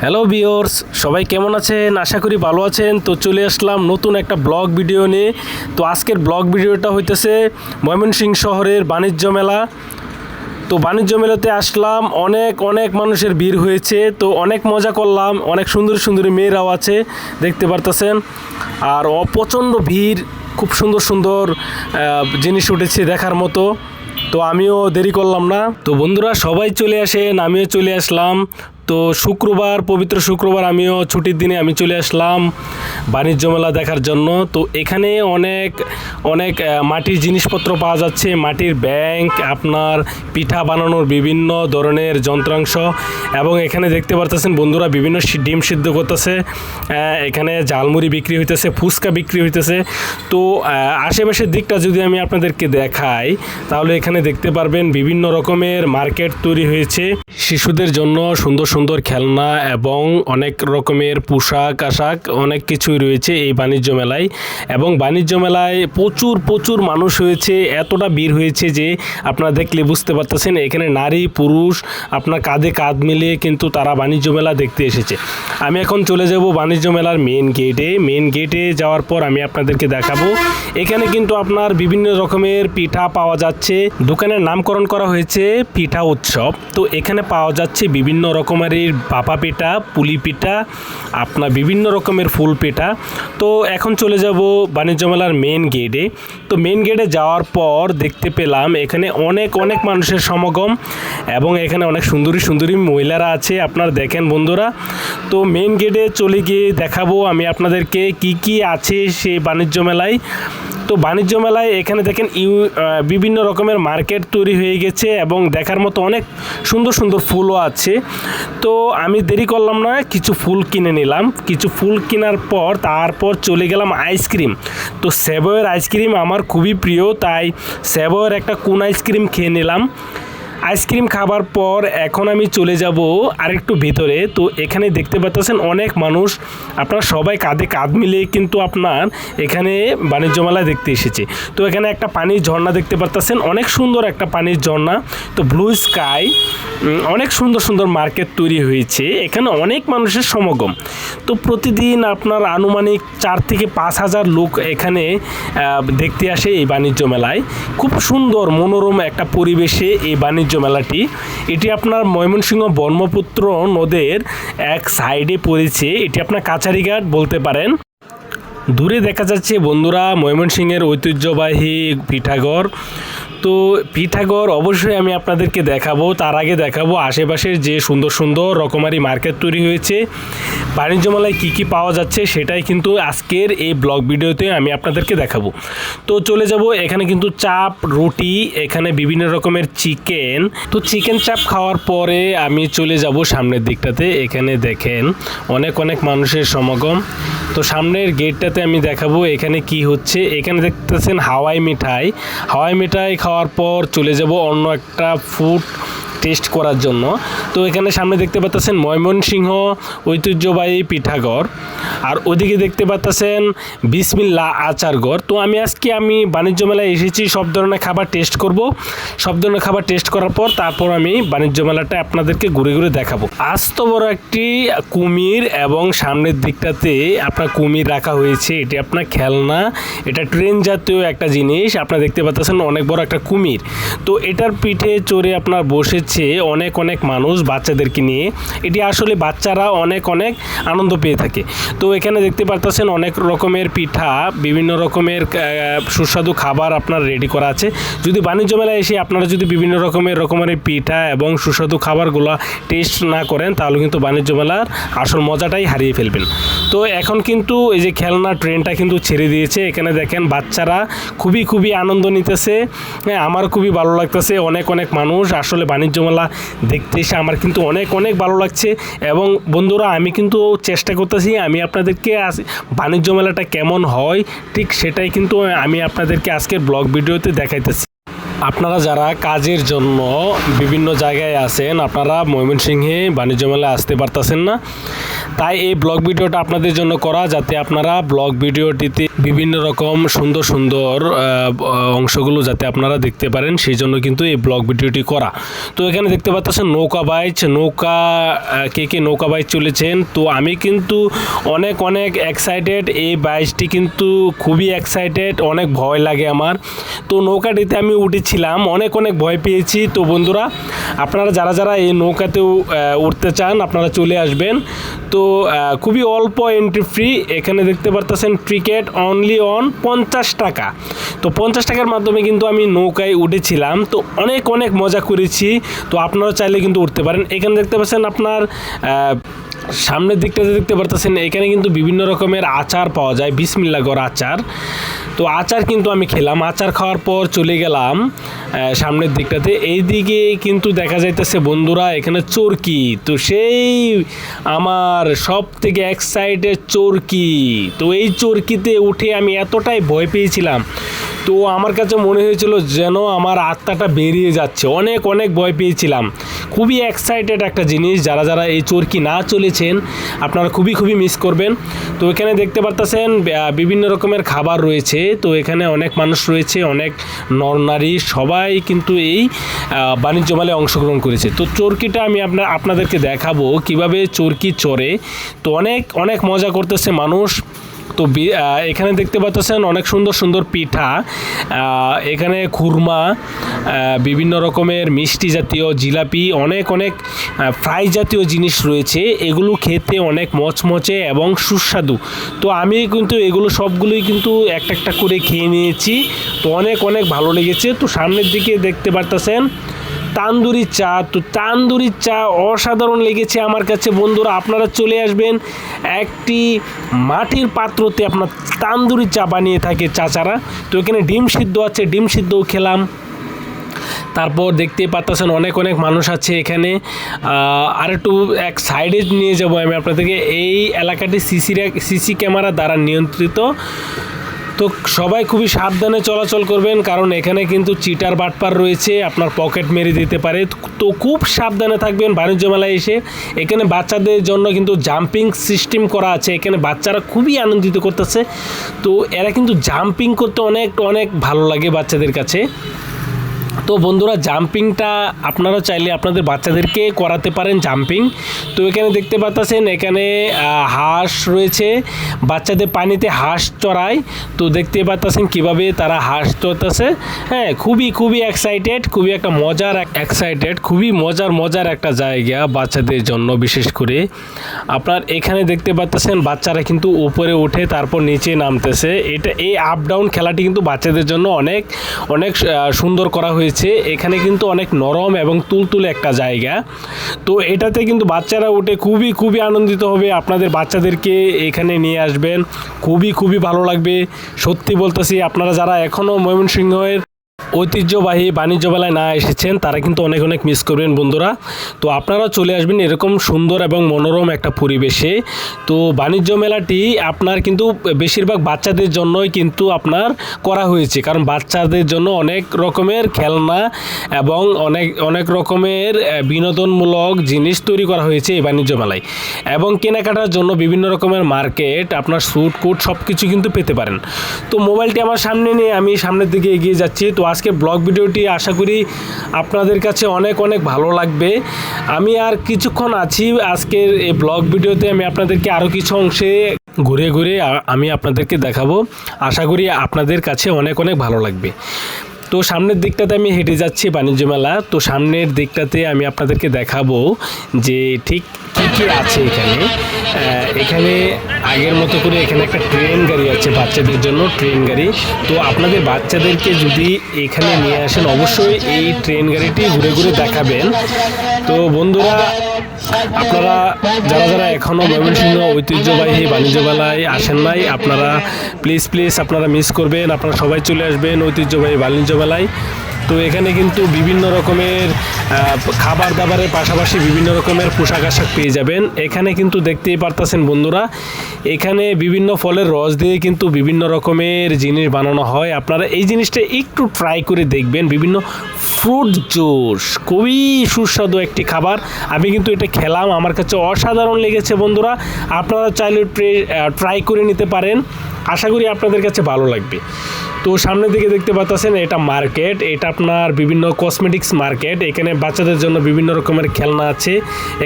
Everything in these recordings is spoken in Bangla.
হ্যালো বিয়র্স সবাই কেমন আছেন? আশা করি ভালো আছেন। তো চলে আসলাম নতুন একটা ব্লগ ভিডিও নিয়ে। তো আজকের ব্লগ ভিডিওটা হইতেছে ময়মনসিংহ শহরের বাণিজ্য মেলা। তো বাণিজ্য মেলাতে আসলাম। অনেক অনেক মানুষের ভিড় হয়েছে। তো অনেক মজা করলাম। অনেক সুন্দর, সুন্দরী মেয়েরাও আছে। দেখতে পারতেছেন। আর অ- প্রচণ্ড ভিড়, খুব সুন্দর সুন্দর জিনিস উঠেছে দেখার মতো। তো আমিও দেরি করলাম না। তো বন্ধুরা সবাই চলে আসেন। আমিও চলে আসলাম। তো শুক্রবার, পবিত্র শুক্রবার আমিও ছুটির দিনে আমি চলে আসলাম বাণিজ্য মেলা দেখার জন্য। তো এখানে অনেক অনেক মাটির জিনিসপত্র পাওয়া যাচ্ছে। মাটির ব্যাংক, আপনার পিঠা বানানোর বিভিন্ন ধরনের যন্ত্রাংশ এবং এখানে দেখতে পারতেছেন বন্ধুরা বিভিন্ন ডিম সিদ্ধ করতেছে। এখানে ঝালমুড়ি বিক্রি হইতেছে, ফুচকা বিক্রি হইতেছে। তো আশেপাশের দিকটা যদি আমি আপনাদেরকে দেখাই, তাহলে এখানে দেখতে পারবেন বিভিন্ন রকমের মার্কেট তৈরি হয়েছে। শিশুদের জন্য সুন্দর সুন্দর খেলনা এবং অনেক রকমের পোশাক আশাক অনেক কিছুই রয়েছে এই বাণিজ্য মেলায়। এবং বাণিজ্য মেলায় প্রচুর প্রচুর মানুষ হয়েছে। এতটা ভিড় হয়েছে যে আপনারা দেখলে বুঝতে পারতেছেন, এখানে নারী, পুরুষ, আপনার কাঁধে কাঁধ মিলিয়ে কিন্তু তারা বাণিজ্য মেলা দেখতে এসেছে। আমি এখন চলে যাব বাণিজ্য মেলার মেন গেটে মেন গেটে যাওয়ার পর আমি আপনাদেরকে দেখাবো। এখানে কিন্তু আপনার বিভিন্ন রকমের পিঠা পাওয়া যাচ্ছে। দোকানের নামকরণ করা হয়েছে পিঠা উৎসব। তো এখানে পাওয়া যাচ্ছে বিভিন্ন রকমের বাপা পিঠা, পুলি পিঠা আপনার বিভিন্ন রকমের ফুল পিঠা। তো এখন চলে যাব বাণিজ্য মেলার মেন গেটে তো মেন গেটে যাওয়ার পর দেখতে পেলাম এখানে অনেক অনেক মানুষের সমাগম এবং এখানে অনেক সুন্দরী সুন্দরী মহিলারা আছে। আপনারা দেখেন বন্ধুরা। তো মেন গেটে চলে গিয়ে দেখাবো আমি আপনাদেরকে কি কি আছে সেই বাণিজ্য মেলায়। তো বাণিজ্য মেলায় এখানে দেখেন ইউ বিভিন্ন রকমের মার্কেট তৈরি হয়ে গেছে এবং দেখার মতো অনেক সুন্দর সুন্দর ফুলও আছে। তো আমি দেরি করলাম না, কিছু ফুল কিনে নিলাম। কিছু ফুল কেনার পর তারপর চলে গেলাম আইসক্রিম। তো সেবয়ের আইসক্রিম আমার খুবই প্রিয়, তাই সেবয়ের একটা কোন আইসক্রিম খেয়ে নিলাম। আইসক্রিম খাবার পর এখন আমি চলে যাব আরেকটু ভেতরে। তো এখানে দেখতে পাচ্ছেন অনেক মানুষ। আপনারা সবাই কাঁধে কাঁধ মিলিয়ে কিন্তু আপনার এখানে বাণিজ্য মেলা দেখতে এসেছে। তো এখানে একটা পানির ঝর্ণা দেখতে পাচ্ছেন অনেক সুন্দর একটা পানির ঝর্ণা। তো ব্লু স্কাই অনেক সুন্দর সুন্দর মার্কেট তৈরি হয়েছে। এখানে অনেক মানুষের সমাগম। তো প্রতিদিন আপনার আনুমানিক চার থেকে পাঁচ হাজার লোক এখানে দেখতে আসে এই বাণিজ্য মেলায়। খুব সুন্দর, মনোরম একটা পরিবেশে এই বাণিজ্য মেলাটি। এটি আপনার ময়মনসিংহ ব্রহ্মপুত্র নদের এক সাইডে পড়েছে। এটি আপনার কাছারিঘাট বলতে পারেন। দূরে দেখা যাচ্ছে বন্ধুরা ময়মনসিংহের ঐতিহ্যবাহী পিঠাঘর। তো পিঠাঘর অবশ্যই আমি আপনাদেরকে দেখাবো, তার আগে দেখাবো আশেপাশের যে সুন্দর সুন্দর রকমারি মার্কেট তৈরি হয়েছে। বাণিজ্য মেলায় কী কী পাওয়া যাচ্ছে সেটাই কিন্তু আজকের এই ব্লগ ভিডিওতে আমি আপনাদেরকে দেখাবো। তো চলে যাব, এখানে কিন্তু চাপ, রুটি, এখানে বিভিন্ন রকমের চিকেন। তো চিকেন চাপ খাওয়ার পরে আমি চলে যাব সামনের দিকটাতে, এখানে দেখেন অনেক অনেক মানুষের সমাগম। তো সামনের গেটটাতে আমি দেখাবো এখানে কি হচ্ছে, এখানে দেখতেছেন হাওয়াই মিঠাই। হাওয়াই মিঠাই খাওয়ার পর চলে যাব অন্য একটা ফুড টেস্ট করার জন্য। তো এখানে সামনে দেখতে পাচ্ছেন ময়মনসিংহ ঐতিহ্যবাহী পিঠাঘর আর ওদিকে দেখতে পাচ্ছেন বিসমিল্লা আচারঘর তো আমি আজকে আমি বাণিজ্য মেলায় এসেছি, সব ধরনের খাবার টেস্ট করব। সব ধরনের খাবার টেস্ট করার পর তারপর আমি বাণিজ্য মেলাটা আপনাদেরকে ঘুরে ঘুরে দেখাবো। আস্ত বড় একটি কুমির এবং সামনের দিকটাতে আপনার কুমির রাখা হয়েছে, এটি আপনার খেলনা। এটা ট্রেন জাতীয় একটা জিনিস, আপনারা দেখতে পাচ্ছেন অনেক বড় একটা কুমির। তো এটার পিঠে চড়ে আপনার বসেছে অনেক অনেক মানুষ বাচ্চাদেরকে নিয়ে। এটি আসলে বাচ্চারা অনেক অনেক আনন্দ পেয়ে থাকে। তো এখানে দেখতে পারতেছেন অনেক রকমের পিঠা, বিভিন্ন রকমের সুস্বাদু খাবার আপনার রেডি করা আছে। যদি বাণিজ্য মেলায় এসে আপনারা যদি বিভিন্ন রকমের রকমের পিঠা এবং সুস্বাদু খাবারগুলো টেস্ট না করেন, তাহলে কিন্তু বাণিজ্য মেলার আসল মজাটাই হারিয়ে ফেলবেন। তো এখন কিন্তু এই যে খেলনা ট্রেনটা কিন্তু ছেড়ে দিয়েছে। এখানে দেখেন বাচ্চারা খুবই খুবই আনন্দ নিতেছে। হ্যাঁ আমার খুবই ভালো লাগতেছে। অনেক অনেক মানুষ আসলে বাণিজ্য মেলা দেখতে এসে আমার কিন্তু অনেক অনেক ভালো লাগছে। এবং বন্ধুরা, আমি কিন্তু চেষ্টা করতেছি আমি আপনাদেরকে আজ- বাণিজ্য মেলাটা কেমন হয়, ঠিক সেটাই কিন্তু আমি আপনাদেরকে আজকের ব্লগ ভিডিওতে দেখাইতেছি। আপনারা যারা কাজের জন্য বিভিন্ন জায়গায় আছেন, আপনারা ময়মনসিংহে বাণিজ্য মেলায় আসতে পারতেছেন না। তাই এই ব্লগ ভিডিওটা আপনাদের জন্য করা যাতে আপনারা ব্লগ ভিডিওটিতে বিভিন্ন রকম সুন্দর সুন্দর অংশগুলো যাতে আপনারা দেখতে পারেন, সেই জন্য কিন্তু এই ব্লগ ভিডিওটি করা। তো এখানে দেখতে পাচ্ছেন নৌকা বাইচ, নৌকা কে কে নৌকা বাইচ চলেছেন। তো আমি কিন্তু অনেক অনেক এক্সাইটেড এই বাইচটি কিন্তু খুবই এক্সাইটেড অনেক ভয় লাগে আমার। তো নৌকাটিতে আমি উঠেছিলাম অনেক অনেক ভয় পেয়েছি। তো বন্ধুরা, আপনারা যারা যারা এই নৌকাতেও উঠতে চান, আপনারা চলে আসবেন। তো খুবই অল্প এন্ট্রি ফ্রি এখানে দেখতে পারতেছেন টিকেট অনলি অন পঞ্চাশ টাকা। তো পঞ্চাশ টাকার মাধ্যমে কিন্তু আমি নৌকায় উঠেছিলাম। তো অনেক অনেক মজা করেছি। তো আপনারা চাইলে কিন্তু উঠতে পারেন। এখানে দেখতে পাচ্ছেন আপনার সামনের দিকটাতে দেখতে পারতেছেন, এখানে কিন্তু বিভিন্ন রকমের আচার পাওয়া যায়। বিসমিল্লাগর আচার। তো আচার কিন্তু আমি খেলাম। আচার খাওয়ার পর চলে গেলাম সামনের দিকটাতে। এইদিকে কিন্তু দেখা যাইতেছে বন্ধুরা, এখানে চোরকি। তো সেই আমার সব থেকে এক সাইডে চোরকি। তো এই চোরকিতে উঠে আমি এতটাই ভয় পেয়েছিলাম তো আমার কাছে মনে হয়েছিল যেন আমার আত্মাটা বেরিয়ে যাচ্ছে। অনেক অনেক ভয় পেয়েছিলাম। খুবই এক্সাইটেড একটা জিনিস। যারা যারা এই চোরকি না চলেছেন, আপনারা খুবই খুবই মিস করবেন। তো এখানে দেখতে পারতেছেন বিভিন্ন রকমের খাবার রয়েছে। তো এখানে অনেক মানুষ রয়েছে, অনেক নর নারী সবাই কিন্তু এই বাণিজ্য মেলায় অংশগ্রহণ করেছে। তো চোরকিটা আমি আপনার, আপনাদেরকে দেখাবো কীভাবে চোরকি চড়ে। তো অনেক অনেক মজা করতেছে মানুষ। তো এখানে দেখতে পাচ্ছেন অনেক সুন্দর সুন্দর পিঠা এখানে খুরমা বিভিন্ন রকমের মিষ্টি জাতীয় জিলাপি, অনেক অনেক ফ্রাই জাতীয় জিনিস রয়েছে। এগুলো খেতে অনেক মচমচে এবং সুস্বাদু। তো আমি কিন্তু এগুলো সবগুলোই কিন্তু একটা একটা করে খেয়ে নিয়েছি। তো অনেক অনেক ভালো লেগেছে। তো সামনের দিকে দেখতে পারতেছেন তান্দুরি চা। তো তান্দুরি চা অসাধারণ লেগেছে আমার কাছে। বন্ধুরা, আপনারা চলে আসবেন একটি মাটির পাত্রতে আপনার তান্দুরি চা বানিয়ে থাকে চাচারা। তো এখানে ডিম সিদ্ধ আছে, ডিম সিদ্ধও খেলাম। তারপর দেখতে পাচ্ছেন অনেক অনেক মানুষ আছে এখানে। আর একটু এক সাইডে নিয়ে যাব আমি আপনাদেরকে। এই এলাকাটি সিসি সিসি ক্যামেরা দ্বারা নিয়ন্ত্রিত। তো সবাই খুবই সাবধানে চলাচল করবেন, কারণ এখানে কিন্তু চিটার বাটপার রয়েছে, আপনার পকেট মেরে দিতে পারে। তো খুব সাবধানে থাকবেন বাণিজ্য মেলায় এসে। এখানে বাচ্চাদের জন্য কিন্তু জাম্পিং সিস্টেম করা আছে, এখানে বাচ্চারা খুবই আনন্দিত করতেছে। তো এরা কিন্তু জাম্পিং করতে অনেক অনেক ভালো লাগে বাচ্চাদের কাছে। তো বন্ধুরা জাম্পিংটা আপনারা চাইলে আপনাদের বাচ্চাদেরকে করাতে পারেন জাম্পিং তো এখানে দেখতে পাচ্ছেন, এখানে হাঁস রয়েছে। বাচ্চাদের পানিতে হাঁস চড়ায়। তো দেখতে পাচ্ছেন কীভাবে তারা হাঁস চড়তেছে। হ্যাঁ খুবই খুবই এক্সাইটেড খুবই একটা মজার এক্সাইটেড খুবই মজার মজার একটা জায়গা বাচ্চাদের জন্য বিশেষ করে। আপনার এখানে দেখতে পাচ্ছেন, বাচ্চারা কিন্তু উপরে উঠে তারপর নিচে নামতেছে। এটা, এই আপ ডাউন খেলাটি কিন্তু বাচ্চাদের জন্য অনেক অনেক সুন্দর করা হয়েছে। এখানে কিন্তু অনেক নরম এবং তুলতুলে একটা জায়গা। তো এটাতে কিন্তু বাচ্চারা উঠে খুবই খুবই আনন্দিত হবে। আপনাদের বাচ্চাদেরকে এখানে নিয়ে আসবেন। খুবই খুবই ভালো লাগবে। সত্যি বলতেছি, আপনারা যারা এখনও ময়মনসিংহের ঐতিহ্যবাহী বাণিজ্য মেলায় না এসেছেন, তারা কিন্তু অনেক অনেক মিস করবেন বন্ধুরা। তো আপনারা চলে আসবেন এরকম সুন্দর এবং মনোরম একটা পরিবেশে। তো বাণিজ্য মেলাটি আপনার কিন্তু বেশিরভাগ বাচ্চাদের জন্যই কিন্তু আপনার করা হয়েছে, কারণ বাচ্চাদের জন্য অনেক রকমের খেলনা এবং অনেক অনেক রকমের বিনোদনমূলক জিনিস তৈরি করা হয়েছে এই বাণিজ্য মেলায়। এবং কেনাকাটার জন্য বিভিন্ন রকমের মার্কেট, আপনার স্যুট কোট সব কিছু কিন্তু পেতে পারেন। তো মোবাইলটি আমার সামনে নিয়ে আমি সামনের দিকে এগিয়ে যাচ্ছি। তো আজকে ব্লগ ভিডিওটি আশা করি আপনাদের কাছে অনেক অনেক ভালো লাগবে। আমি আর কিছুক্ষণ আছি আজকের এই ব্লগ ভিডিওতে আমি আপনাদেরকে আরও কিছু অংশে ঘুরে ঘুরে আমি আপনাদেরকে দেখাবো। আশা করি আপনাদের কাছে অনেক অনেক ভালো লাগবে। তো সামনের দিকটাতে আমি হেঁটে যাচ্ছি বাণিজ্য মেলা। তো সামনের দিকটাতে আমি আপনাদেরকে দেখাবো যে ঠিক কী কী আছে এখানে। এখানে আগের মতো করে এখানে একটা ট্রেন গাড়ি আছে বাচ্চাদের জন্য, ট্রেন গাড়ি। তো আপনাদের বাচ্চাদেরকে যদি এখানে নিয়ে আসেন, অবশ্যই এই ট্রেন গাড়িটি ঘুরে ঘুরে দেখাবেন। তো বন্ধুরা আপনারা যারা যারা এখনও ময়মনসিংহ ঐতিহ্যবাহী বাণিজ্য মেলায় আসেন নাই, আপনারা প্লিজ প্লিজ আপনারা মিস করবেন, আপনারা সবাই চলে আসবেন ঐতিহ্যবাহী বাণিজ্য মেলায় তো এখানে কিন্তু বিভিন্ন রকমের খাবার দাবারের পাশাপাশি বিভিন্ন রকমের পোশাক আশাক পেয়ে যাবেন। এখানে কিন্তু দেখতেই পারতেছেন বন্ধুরা, এখানে বিভিন্ন ফলের রস দিয়ে কিন্তু বিভিন্ন রকমের জিনিস বানানো হয়। আপনারা এই জিনিসটা একটু ট্রাই করে দেখবেন, বিভিন্ন ফ্রুট জুস খুবই সুস্বাদু একটি খাবার। আমি কিন্তু এটা খেলাম, আমার কাছে অসাধারণ লেগেছে বন্ধুরা। আপনারা চাইলে ট্রাই করে নিতে পারেন। আশা করি আপনাদের কাছে ভালো লাগবে। তো সামনের দিকে দেখতে পাচ্ছেন, এটা মার্কেট, এটা আপনার বিভিন্ন কসমেটিক্স মার্কেট, এখানে বাচ্চাদের জন্য বিভিন্ন রকমের খেলনা আছে,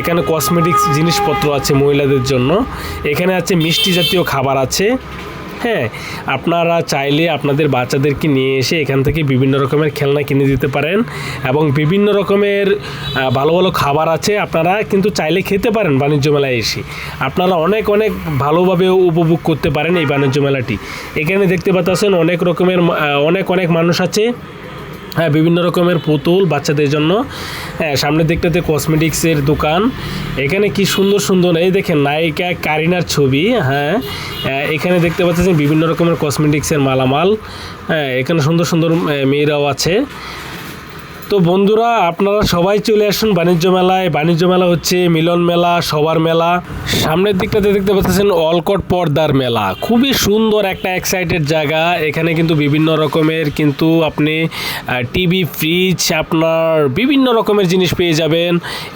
এখানে কসমেটিক্স জিনিসপত্র আছে মহিলাদের জন্য, এখানে আছে মিষ্টি জাতীয় খাবার আছে। হ্যাঁ আপনারা চাইলে আপনাদের বাচ্চাদেরকে নিয়ে এসে এখান থেকে বিভিন্ন রকমের খেলনা কিনে দিতে পারেন এবং বিভিন্ন রকমের ভালো ভালো খাবার আছে আপনারা কিন্তু চাইলে খেতে পারেন বাণিজ্য মেলায় এসে। আপনারা অনেক অনেক ভালোভাবে উপভোগ করতে পারেন এই বাণিজ্য মেলাটি। এখানে দেখতে পাচ্ছেন অনেক রকমের অনেক অনেক মানুষ আছে। হ্যাঁ বিভিন্ন রকমের পুতুল বাচ্চাদের জন্য। হ্যাঁ সামনের দিকটাতে কসমেটিক্সের দোকান। এখানে কি সুন্দর সুন্দর এই দেখেন নায়িকা কারিনার ছবি হ্যাঁ। আহ, এখানে দেখতে পাচ্ছেন বিভিন্ন রকমের কসমেটিক্সের মালামাল। হ্যাঁ এখানে সুন্দর সুন্দর মেয়েরাও আছে। তো বন্ধুরা, আপনারা সবাই চলে আসুন বাণিজ্য মেলায়। বাণিজ্য মেলা হচ্ছে মিলন মেলা, সবার মেলা। সামনের দিকটাতে দেখতে পাচ্ছেন অলকট পর্দার মেলা। খুবই সুন্দর একটা এক্সাইটেড জায়গা। এখানে কিন্তু বিভিন্ন রকমের কিন্তু আপনি টিভি ফ্রিজ আপনার বিভিন্ন রকমের জিনিস পেয়ে যাবেন।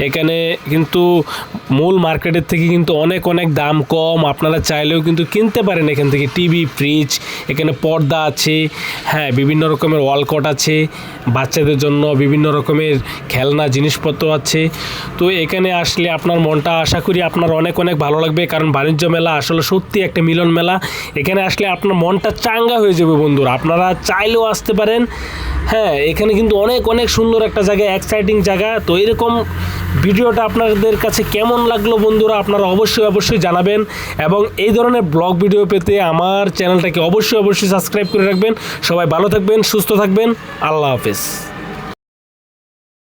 এখানে কিন্তু মূল মার্কেটের থেকে কিন্তু অনেক অনেক দাম কম। আপনারা চাইলেও কিন্তু কিনতে পারেন এখান থেকে টিভি ফ্রিজ এখানে পর্দা আছে। হ্যাঁ বিভিন্ন রকমের ওয়ালকট আছে বাচ্চাদের জন্য বিভিন্ন রকমের খেলনা, জিনিসপত্র আছে। তো এখানে আসলে আপনার মনটা আশা করি আপনার অনেক অনেক ভালো লাগবে, কারণ বাণিজ্য মেলা আসলে সত্যি একটা মিলন মেলা। এখানে আসলে আপনার মনটা চাঙ্গা হয়ে যাবে বন্ধুরা। আপনারা চাইলেও আসতে পারেন। হ্যাঁ এখানে কিন্তু অনেক অনেক সুন্দর একটা জায়গা এক্সাইটিং জায়গা। তো এরকম ভিডিওটা আপনাদের কাছে কেমন লাগল বন্ধুরা, আপনারা অবশ্যই অবশ্যই জানাবেন। এবং এই ধরনের ব্লগ ভিডিও পেতে আমার চ্যানেলটাকে অবশ্যই অবশ্যই সাবস্ক্রাইব করে রাখবেন। সবাই ভালো থাকবেন, সুস্থ থাকবেন। আল্লাহ হাফেজ।